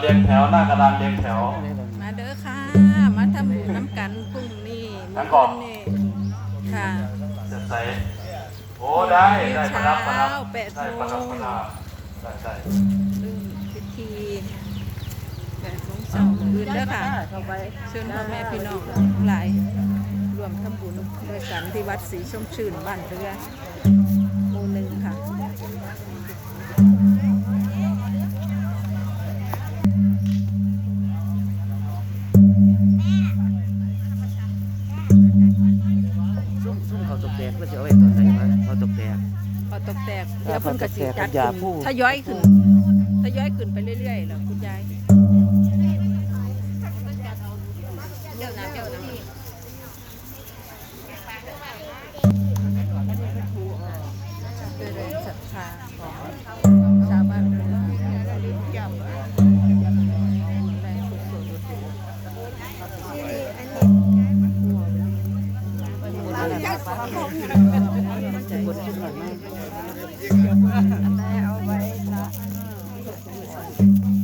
เรียงแถวหน้ากระดานเรียงแถว มาเด้อค่ะ มาทำบุญน้ำกันพรุ่งนี้ทั้งกล่องนี่ค่ะ เสร็จใส่โอ้ได้ได้ประดับประดับเช้าแปดได้โมงประดับประดับได้ได้เริ่มพิธีแปดโมงเช้าคืนเด้อค่ะเชิญพ่อแม่พี่น้องทั้งหลายรวมทำบุญด้วยกันที่วัดศรีชมชื่นบ้านเรือหมู่หนึ่งค่ะ ตกแตกเดี๋ยวเพิ่นก็สิจัดอย่าขึ้นพูดทยอยขึ้นทยอยขึ้นไปเรื่อยๆแล้วคุณยายเจ้าน้ำเจ้าน้ำ คนที่หล่อมาก